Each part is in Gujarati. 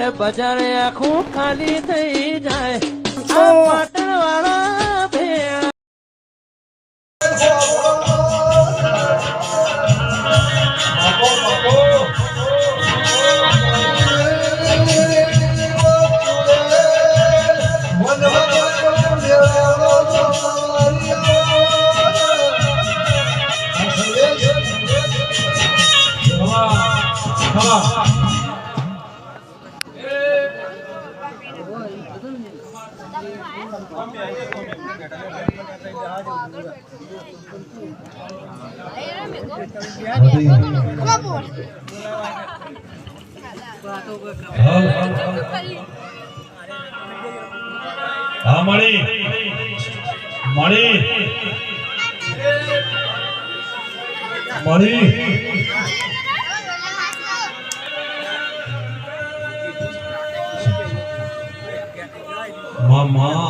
મારે બજાર આખું ખાલી થઈ જાય. પાટણ વાળા હા મળી. મળી. મળી. મામા આ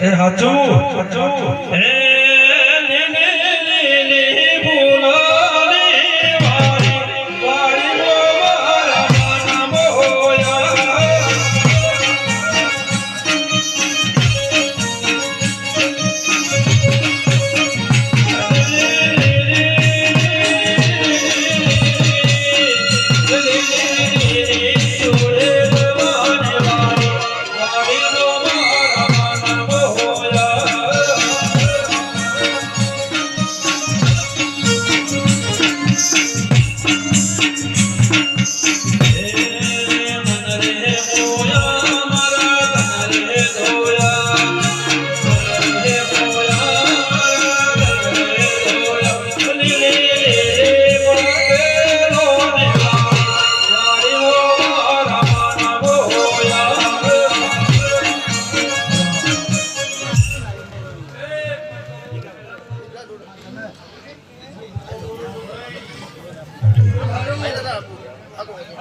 એ હાચું? એ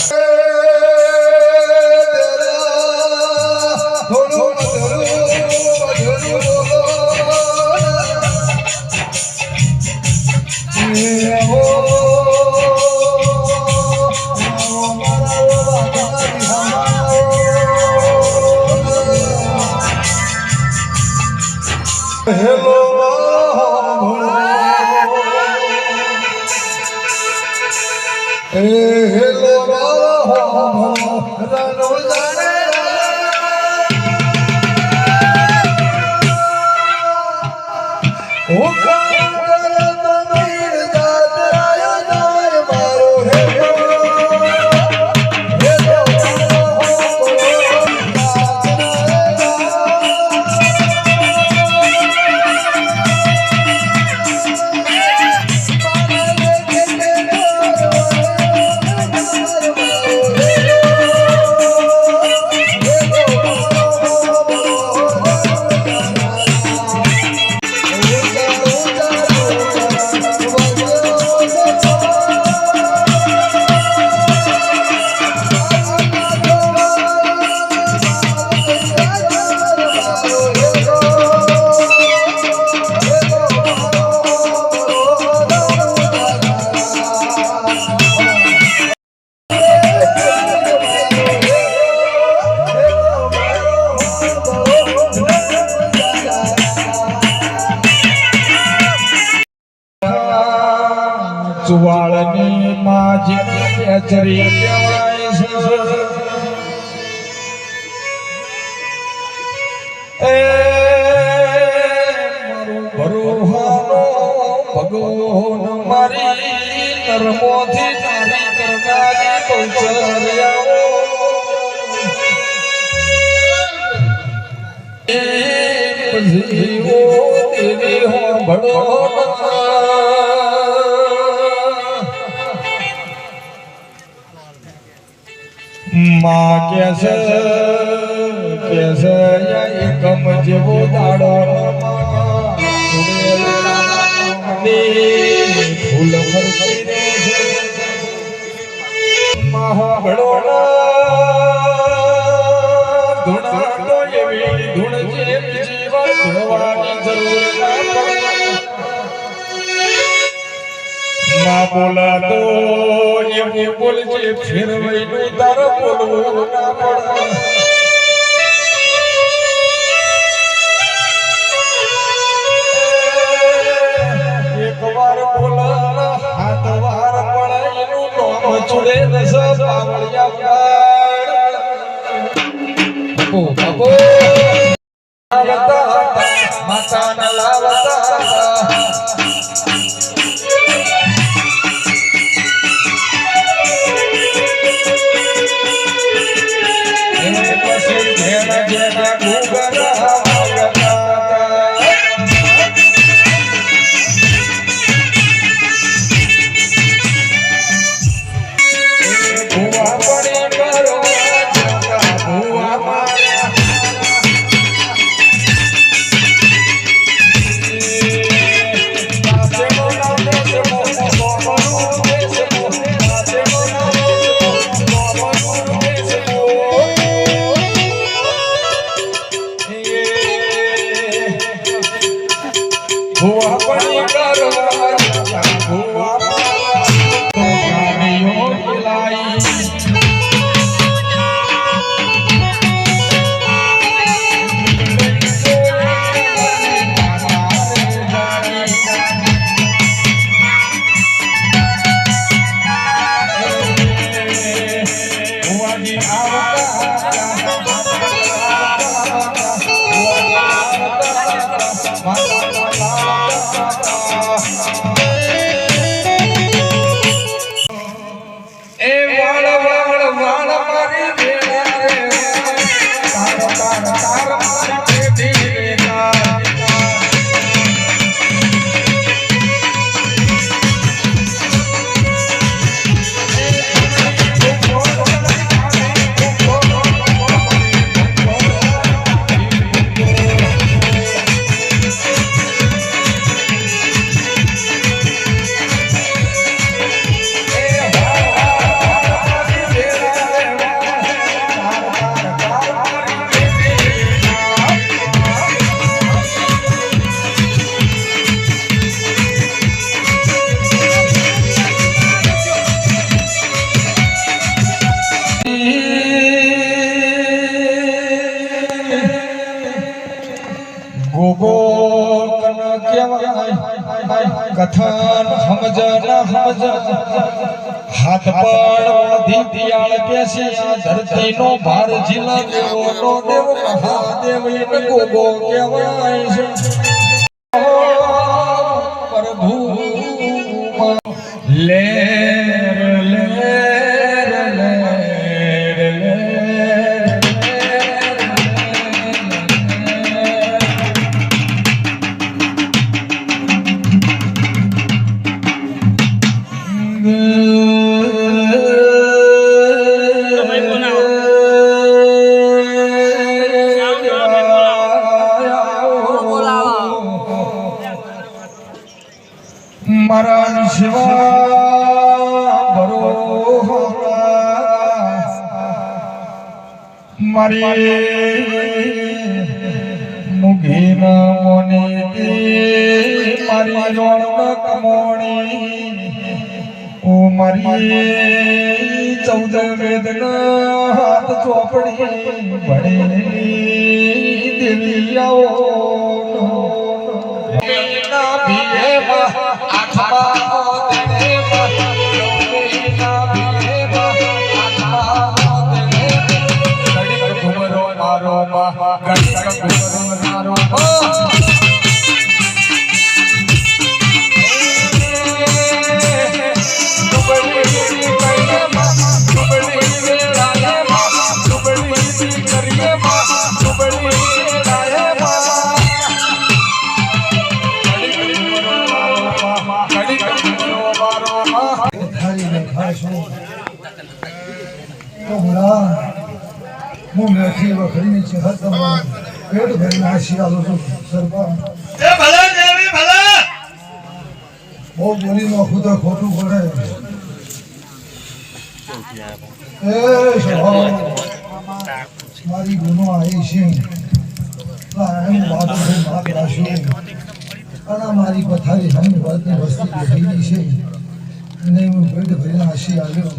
us. હું મારું ભગવાન મારી નરમોથી તારી કરનારી માં કેસ કેસ એકમ જેવો દાડો ફૂલ ફરતી રે મહાબળો ધૂણા તો એવી ધૂણ જે જરૂર ના તાર બોલવું ના પડે. દસ પાવળિયા બાપુ બાપુ લાવતા માતાના લાવતા la la la ધરતીનો ભાર જિલ્લા દેવો નો દેવ મહાદેવ એને ગોગો કહેવાય છે. પ્રભુ. લેર મારી મુગી મોની મારી રોણ કમોણી. ઓ મારી ચૌદ વેદના હાથ ચોપડી ભણેલી દેવી આવો ના ભીએમાં આઠમા માં ઘડીક ઘુમરો તમને પેટ ભરીને આશી આલું છું સરપંચ એ ભલે દેવી ભલે ખોટું પડે એ સ્વભાવ મારી ગુનો આવી છે છે અને મારી પથારી સામે વાતની વસ્તી બેઠેલી છે અને હું પેટ ભરીને આશી આવ્યો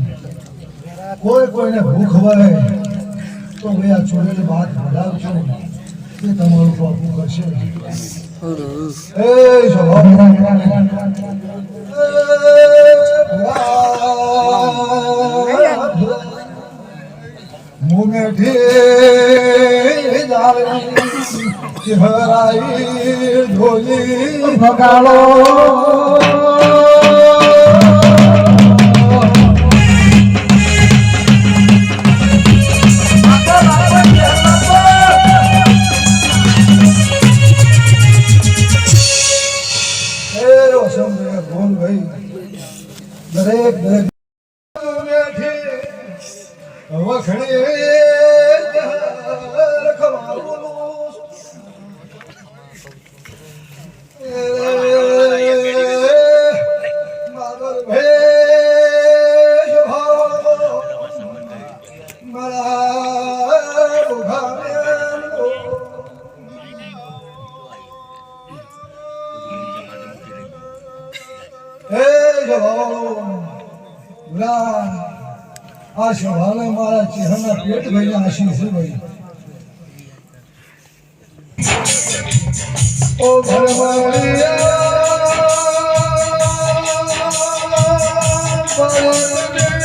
કોઈ કોઈને ભૂખ હોય તો હવે આ ચોરેલી વાત ભલાવજો તે તમારું બાપુ કરશે એ ચહેરાઈ ઢોલી ભગાડો આ સવાલે મારા ચહેરાના પેટ ભરીને આશીષ ભાઈ ઓ Yeah.